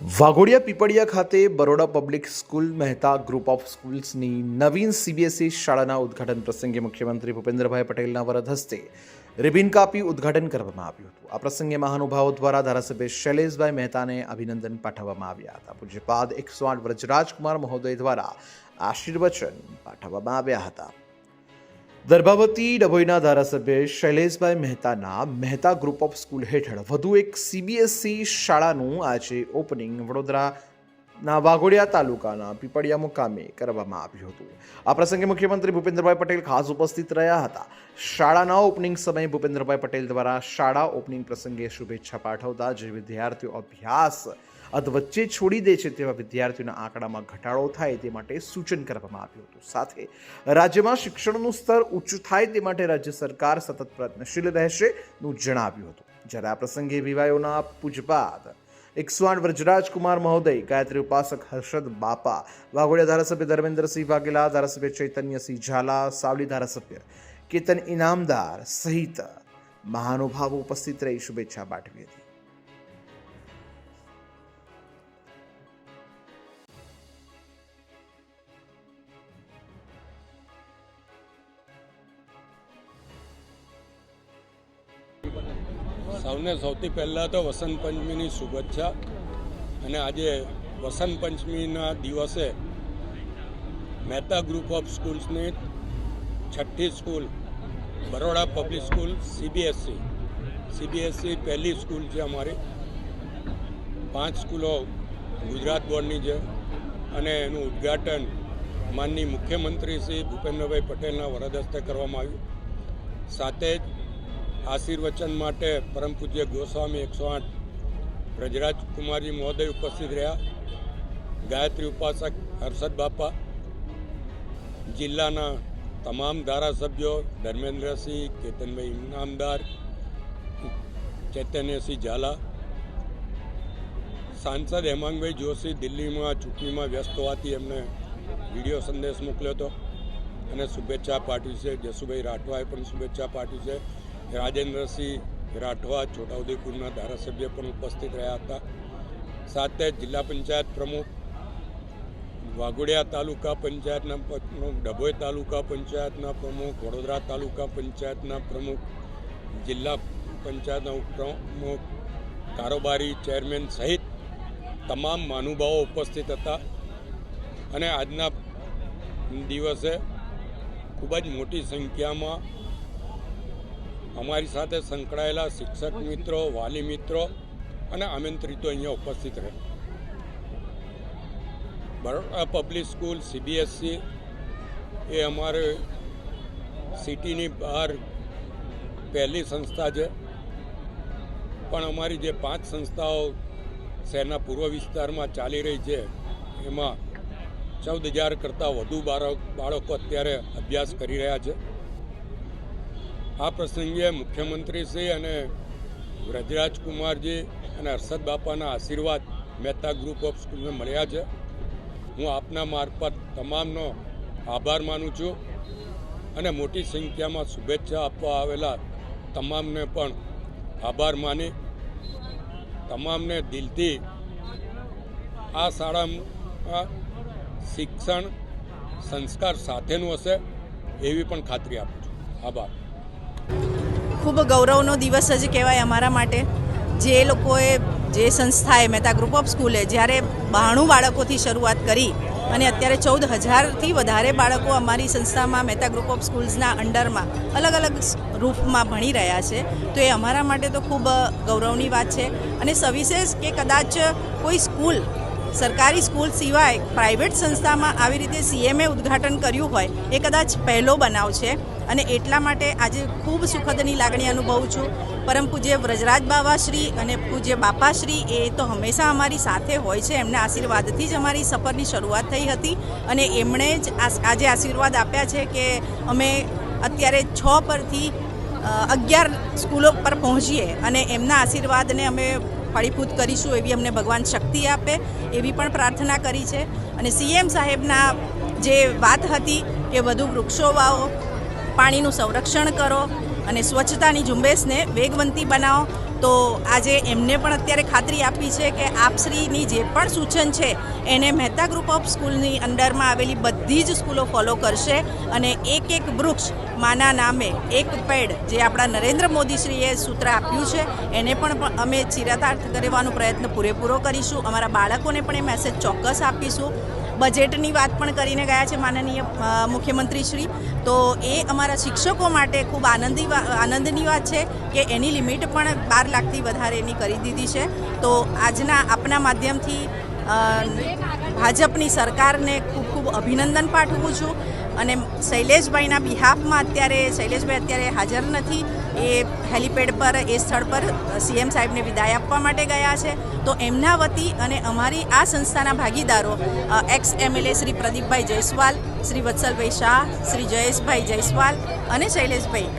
વાઘોડિયા પીપળિયા ખાતે Baroda public school Mehta group of સ્કૂલ્સની નવીન CBSE શાળાના ઉદ્ઘાટન પ્રસંગે મુખ્યમંત્રી ભૂપેન્દ્રભાઈ પટેલના વરદ હસ્તે રિબિન કાપી ઉદ્ઘાટન કરવામાં આવ્યું હતું. આ પ્રસંગે મહાનુભાવો દ્વારા ધારાસભ્ય શૈલેષભાઈ મહેતાને અભિનંદન પાઠવવામાં આવ્યા હતા. પૂજ્યપાદ એકસો આઠ વ્રજરાજકુમાર મહોદય દ્વારા આશીર્વચન પાઠવવામાં આવ્યા હતા. દર્ભાવતી ડભોઈના ધારાસભ્ય શૈલેષભાઈ મહેતાના મહેતા ગ્રુપ ઓફ સ્કૂલ હેઠળ વધુ એક સીબીએસઈ શાળાનું આજે ઓપનિંગ વડોદરાના વાઘોડિયા તાલુકાના પીપળિયા મુકામે કરવામાં આવ્યું હતું. આ પ્રસંગે મુખ્યમંત્રી ભૂપેન્દ્રભાઈ પટેલ ખાસ ઉપસ્થિત રહ્યા હતા. શાળાના ઓપનિંગ સમયે ભૂપેન્દ્રભાઈ પટેલ દ્વારા શાળા ઓપનિંગ પ્રસંગે શુભેચ્છા પાઠવતા જે વિદ્યાર્થીઓ અભ્યાસ અધ વચ્ચે છોડી દે છે તેવા વિદ્યાર્થીઓના આંકડામાં ઘટાડો થાય તે માટે સૂચન કરવામાં આવ્યું હતું. સાથે રાજ્યમાં શિક્ષણનું સ્તર ઊંચું થાય તે માટે રાજ્ય સરકાર સતત પ્રયત્નશીલ રહેશે નું જણાવ્યું હતું. જ્યારે આ પ્રસંગે વિવાયોના પૂજપાદ એકસો વ્રજરાજ વ્રજરાજકુમાર મહોદય, ગાયત્રી ઉપાસક હર્ષદ બાપા, વાઘોડિયા ધારાસભ્ય ધર્મેન્દ્રસિંહ વાઘેલા, ધારાસભ્ય ચૈતન્યસિંહ ઝાલા, સાવલી ધારાસભ્ય કેતન ઇનામદાર સહિત મહાનુભાવો ઉપસ્થિત રહી શુભેચ્છા પાઠવી હતી. સૌને સૌથી પહેલાં તો વસંત પંચમીની શુભેચ્છા. અને આજે વસંત પંચમીના દિવસે મહેતા ગ્રુપ ઓફ સ્કૂલ્સની છઠ્ઠી school Baroda public school CBSC CBSC પહેલી સ્કૂલ છે અમારી. પાંચ સ્કૂલો ગુજરાત બોર્ડની છે. અને એનું ઉદ્ઘાટન માનની મુખ્યમંત્રી શ્રી ભૂપેન્દ્રભાઈ પટેલના વરદ હસ્તે કરવામાં આવ્યું. સાથે જ આશીર્વચન માટે પરમ પૂજ્ય ગોસ્વામી એકસો આઠ બ્રજરાજ કુમારજી મહોદય ઉપસ્થિત રહ્યા. ગાયત્રી ઉપાસક હર્ષદ બાપા, જિલ્લાના તમામ ધારાસભ્યો ધર્મેન્દ્રસિંહ, કેતનભાઈ ઇનામદાર, ચૈતન્યસિંહ ઝાલા, સાંસદ હેમાંગભાઈ જોશી દિલ્હીમાં ચૂંટણીમાં વ્યસ્ત હોવાથી એમને વીડિયો સંદેશ મોકલ્યો હતો. અને શુભેચ્છા પાઠવી છે. જસુભાઈ રાઠવાએ પણ શુભેચ્છા પાઠવી છે. રાજેન્દ્રસિંહ રાઠવા છોટાઉદેપુરના ધારાસભ્ય પણ ઉપસ્થિત રહ્યા હતા. સાથે જિલ્લા પંચાયત પ્રમુખ વાઘોડિયા તાલુકા પંચાયતના પ્રમુખ, ડભોઈ તાલુકા પંચાયતના પ્રમુખ, વડોદરા તાલુકા પંચાયતના પ્રમુખ, જિલ્લા પંચાયતના ઉપપ્રમુખ, કારોબારી ચેરમેન સહિત તમામ મહાનુભાવો ઉપસ્થિત હતા. અને આજના દિવસે ખૂબ જ મોટી સંખ્યામાં અમારી સાથે સંકળાયેલા શિક્ષક મિત્રો, વાલી મિત્રો અને આમંત્રિતો અહીંયા ઉપસ્થિત રહે. બરોડા પબ્લિક સ્કૂલ સીબીએસસી એ અમારે સિટીની બહાર પહેલી સંસ્થા છે. પણ અમારી જે પાંચ સંસ્થાઓ શહેરના પૂર્વ વિસ્તારમાં ચાલી રહી છે, એમાં ચૌદ હજાર કરતાં વધુ બાળક બાળકો અત્યારે અભ્યાસ કરી રહ્યા છે. આ પ્રસંગે મુખ્યમંત્રીશ્રી અને વ્રજરાજકુમારજી અને હર્ષદ બાપાના આશીર્વાદ મહેતા ગ્રુપ ઓફ સ્કૂલને મળ્યા છે. હું આપના મારફત તમામનો આભાર માનું છું અને મોટી સંખ્યામાં શુભેચ્છા આપવા આવેલા તમામને પણ આભાર માની તમામને દિલથી આ શાળામાં શિક્ષણ સંસ્કાર સાથેનું હશે એવી પણ ખાતરી આપું છું. આભાર. ખૂબ ગૌરવનો દિવસ જ કહેવાય અમારા માટે. જે લોકોએ, જે સંસ્થાએ, મહેતા ગ્રુપ ઓફ સ્કૂલે જ્યારે બાણું બાળકોથી શરૂઆત કરી અને અત્યારે ચૌદ હજારથી વધારે બાળકો અમારી સંસ્થામાં, મહેતા ગ્રુપ ઓફ સ્કૂલ્સના અંડરમાં અલગ અલગ રૂપમાં ભણી રહ્યા છે. તો એ અમારા માટે તો ખૂબ ગૌરવની વાત છે. અને સવિશેષ કે કદાચ કોઈ સ્કૂલ સરકારી સ્કૂલ સિવાય પ્રાઇવેટ સંસ્થામાં આવી રીતે સીએમએ ઉદ્ઘાટન કર્યું હોય, એ કદાચ પહેલો બનાવ છે. અને એટલા માટે આજે ખૂબ સુખદની લાગણી અનુભવું છું. પરમ પૂજ્ય વ્રજરાજ બાવાશ્રી અને પૂજ્ય બાપાશ્રી, એ તો હંમેશા અમારી સાથે હોય છે. એમના આશીર્વાદથી જ અમારી સફરની શરૂઆત થઈ હતી. અને એમણે જ આજે આશીર્વાદ આપ્યા છે કે અમે અત્યારે છ પરથી અગિયાર સ્કૂલો પર પહોંચીએ. અને એમના આશીર્વાદને અમે ફળીભૂત કરીશું એવી અમને ભગવાન શક્તિ આપે એવી પણ પ્રાર્થના કરી છે. અને સીએમ સાહેબના જે વાત હતી કે વધુ વૃક્ષો વાવો, પાણીનું સંરક્ષણ કરો અને સ્વચ્છતાની ઝુંબેશને વેગવંતી બનાવો તો આજે એમને પણ અત્યારે ખાતરી આપી છે કે આપશ્રીની જે પણ સૂચન છે, એને મહેતા ગ્રુપ ઓફ સ્કૂલની અંડરમાં આવેલી બધી જ સ્કૂલો ફોલો કરશે અને એક એક વૃક્ષ માના નામે, એક પેડ જે આપણા નરેન્દ્ર મોદીશ્રીએ સૂત્ર આપ્યું છે, એને પણ અમે ચિરાતાર્થ કરવાનો પ્રયત્ન પૂરેપૂરો કરીશું. અમારા બાળકોને પણ એ મેસેજ ચોક્કસ આપીશું. બજેટની વાત પણ કરીને ગયા છે માનનીય મુખ્યમંત્રી શ્રી તો એ અમારા શિક્ષકો માટે ખૂબ આનંદી આનંદની વાત છે કે એની લિમિટ પણ બાર લાખથી વધારે એની કરી દીધી છે. તો આજના આપના માધ્યમથી ભાજપની સરકારને ખૂબ ખૂબ અભિનંદન પાઠવું છું. અને શૈલેષભાઈના બિહાફમાં અત્યારે, શૈલેષભાઈ અત્યારે હાજર નથી. એ હેલિપેડ પર, એ સ્થળ પર સીએમ સાહેબને વિદાય આપવા માટે ગયા છે. તો એમના વતી અને અમારી આ સંસ્થાના ભાગીદારો એક્સ એમએલએ શ્રી પ્રદીપભાઈ જયસ્વાલ, શ્રી વત્સલભાઈ શાહ, શ્રી જયેશભાઈ જયસ્વાલ અને શૈલેષભાઈ.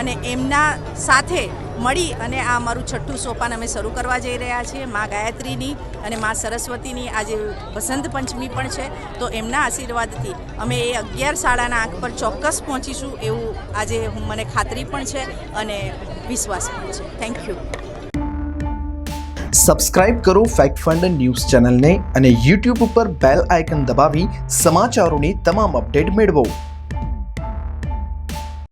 અને એમના સાથે મળી અને આ અમારું છઠ્ઠું સોપાન અમે શરૂ કરવા જઈ રહ્યા છીએ. મા ગાયત્રીની અને મા સરસ્વતીની આજે વસંત પંચમી પણ છે, તો એમના આશીર્વાદથી અમે એ અગિયાર શાળાના આંખ પર ચોક્કસ પહોંચીશું એવું આજે હું મને ખાતરી પણ છે અને વિશ્વાસ પણ છે. થેન્ક યુ સબસ્ક્રાઇબ કરો ફેક્ટ ફંડ ન્યૂઝ ચેનલને અને યુટ્યુબ ઉપર બેલ આઇકન દબાવી સમાચારોની તમામ અપડેટ મેળવો.